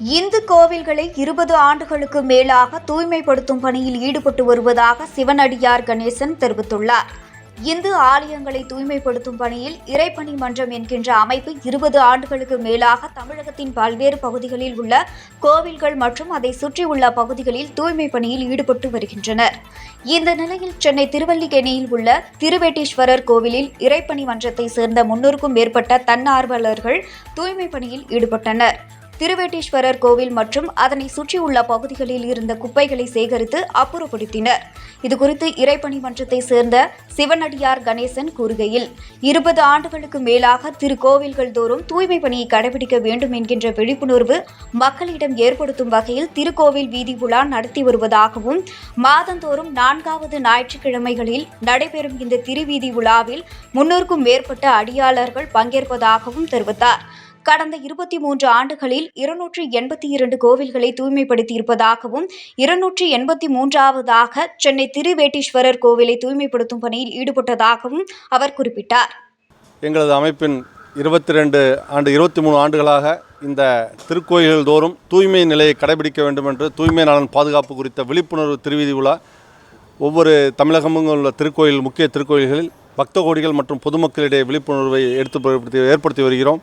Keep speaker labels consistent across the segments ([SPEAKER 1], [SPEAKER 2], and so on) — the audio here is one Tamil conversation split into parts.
[SPEAKER 1] இந்து கோவில்களை இருபது ஆண்டுகளுக்கு மேலாக தூய்மைப்படுத்தும் பணியில் ஈடுபட்டு வருவதாக சிவனடியார் கணேசன் தெரிவித்துள்ளார். இந்து ஆலயங்களை தூய்மைப்படுத்தும் பணியில் இறைப்பணி மன்றம் என்கின்ற அமைப்பு இருபது ஆண்டுகளுக்கு மேலாக தமிழகத்தின் பல்வேறு பகுதிகளில் உள்ள கோவில்கள் மற்றும் அதை சுற்றியுள்ள பகுதிகளில் தூய்மை பணியில் ஈடுபட்டு வருகின்றனர். இந்த நிலையில் சென்னை திருவல்லிக்கேணியில் உள்ள திருவேட்டீஸ்வரர் கோவிலில் இறைப்பணி மன்றத்தை சேர்ந்த முன்னூறுக்கும் மேற்பட்ட தன்னார்வலர்கள் தூய்மை பணியில் ஈடுபட்டனர். திருவேட்டீஸ்வரர் கோவில் மற்றும் அதனை சுற்றியுள்ள பகுதிகளில் இருந்த குப்பைகளை சேகரித்து அப்புறப்படுத்தினர். இதுகுறித்து இறைப்பணி மன்றத்தை சேர்ந்த சிவனடியார் கணேசன் கூறுகையில் இருபது ஆண்டுகளுக்கு மேலாக திருக்கோவில்கள் தோறும் தூய்மை பணியை கடைபிடிக்க வேண்டும் என்கின்ற விழிப்புணர்வு மக்களிடம் ஏற்படுத்தும் வகையில் திருக்கோவில் வீதி உலா நடத்தி வருவதாகவும் மாதந்தோறும் நான்காவது ஞாயிற்றுக்கிழமைகளில் நடைபெறும் இந்த திருவீதி உலாவில் முன்னூறுக்கும் மேற்பட்ட அடியாளர்கள் பங்கேற்பதாகவும் தெரிவித்தார். கடந்த இருபத்தி மூன்று ஆண்டுகளில் இருநூற்றி எண்பத்தி இரண்டு கோவில்களை தூய்மைப்படுத்தியிருப்பதாகவும் இருநூற்றி எண்பத்தி மூன்றாவதாக சென்னை திருவேட்டீஸ்வரர் கோவிலை தூய்மைப்படுத்தும் பணியில் ஈடுபட்டதாகவும் அவர் குறிப்பிட்டார்.
[SPEAKER 2] எங்களது அமைப்பின் இருபத்தி ரெண்டு ஆண்டு இருபத்தி மூணு ஆண்டுகளாக இந்த திருக்கோயில்கள் தோறும் தூய்மை நிலையை கடைபிடிக்க வேண்டும் என்று தூய்மை நலன் பாதுகாப்பு குறித்த விழிப்புணர்வு திருவிதி உலா ஒவ்வொரு தமிழகமும் உள்ள திருக்கோயில் முக்கிய திருக்கோயில்களில் பக்த கோடிகள் மற்றும் பொதுமக்களிடையே விழிப்புணர்வை எடுத்து ஏற்படுத்தி வருகிறோம்.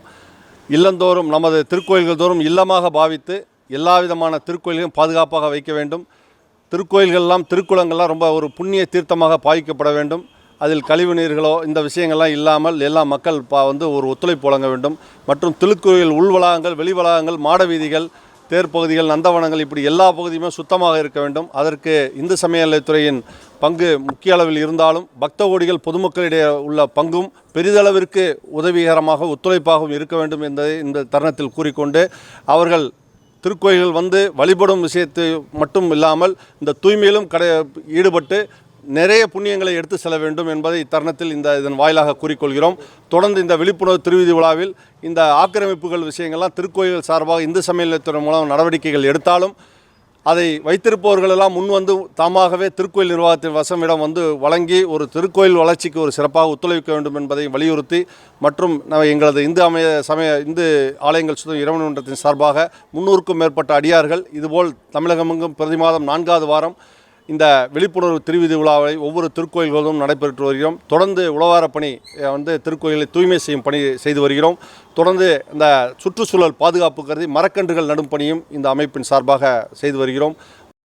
[SPEAKER 2] இல்லந்தோறும் நமது திருக்கோயில்கள் தோறும் இல்லமாக பாவித்து எல்லா விதமான திருக்கோயில்களையும் பாதுகாப்பாக வைக்க வேண்டும். திருக்கோயில்கள்லாம் திருக்குளங்கள்லாம் ரொம்ப ஒரு புண்ணிய தீர்த்தமாக பாவிக்கப்பட வேண்டும். அதில் கழிவு நீர்களோ இந்த விஷயங்கள்லாம் இல்லாமல் எல்லா மக்கள் பா வந்து ஒரு ஒத்துழைப்பு வழங்க வேண்டும். மற்றும் திருக்கோயில் உள்வளாகங்கள் வெளிவளாகங்கள் மாட வீதிகள் தேர் பகுதிகள் நந்தவனங்கள் இப்படி எல்லா பகுதியுமே சுத்தமாக இருக்க வேண்டும். அதற்கு இந்து சமயநலத்துறையின் பங்கு முக்கிய அளவில் இருந்தாலும் பக்த கோடிகள் பொதுமக்களிடையே உள்ள பங்கும் பெரிதளவிற்கு உதவிகரமாக ஒத்துழைப்பாகவும் இருக்க வேண்டும் என்பதை இந்த தருணத்தில் கூறிக்கொண்டு அவர்கள் திருக்கோயில்கள் வந்து வழிபடும் விஷயத்தை மட்டும் இல்லாமல் இந்த தூய்மையிலும் கடை ஈடுபட்டு நிறைய புண்ணியங்களை எடுத்து செல்ல வேண்டும் என்பதை இத்தருணத்தில் இந்த இதன் வாயிலாக கூறிக்கொள்கிறோம். தொடர்ந்து இந்த விழிப்புணர்வு திருவிதி விழாவில் இந்த ஆக்கிரமிப்புகள் விஷயங்கள்லாம் திருக்கோயில் சார்பாக இந்து சமயத்துறை மூலம் நடவடிக்கைகள் எடுத்தாலும் அதை வைத்திருப்பவர்களெல்லாம் முன் வந்து தாமாகவே திருக்கோயில் நிர்வாகத்தின் வசமிடம் வந்து வழங்கி ஒரு திருக்கோயில் வளர்ச்சிக்கு ஒரு சிறப்பாக ஒத்துழைக்க வேண்டும் என்பதை வலியுறுத்தி மற்றும் எங்களது இந்து அமைய சமய இந்து ஆலயங்கள் சுத்தம் இறைவன் மன்றத்தின் சார்பாக முன்னூறுக்கும் மேற்பட்ட அடியார்கள் இதுபோல் தமிழகமெங்கும் பிரதி மாதம் நான்காவது வாரம் இந்த விழிப்புணர்வு திருவிதி விழாவை ஒவ்வொரு திருக்கோயில்களும் நடைபெற்று வருகிறோம். தொடர்ந்து உழவார பணி வந்து திருக்கோயிலை தூய்மை செய்யும் பணி செய்து வருகிறோம். தொடர்ந்து இந்த சுற்றுச்சூழல் பாதுகாப்பு கருதி மரக்கன்றுகள் நடும் பணியும் இந்த அமைப்பின் சார்பாக செய்து வருகிறோம்.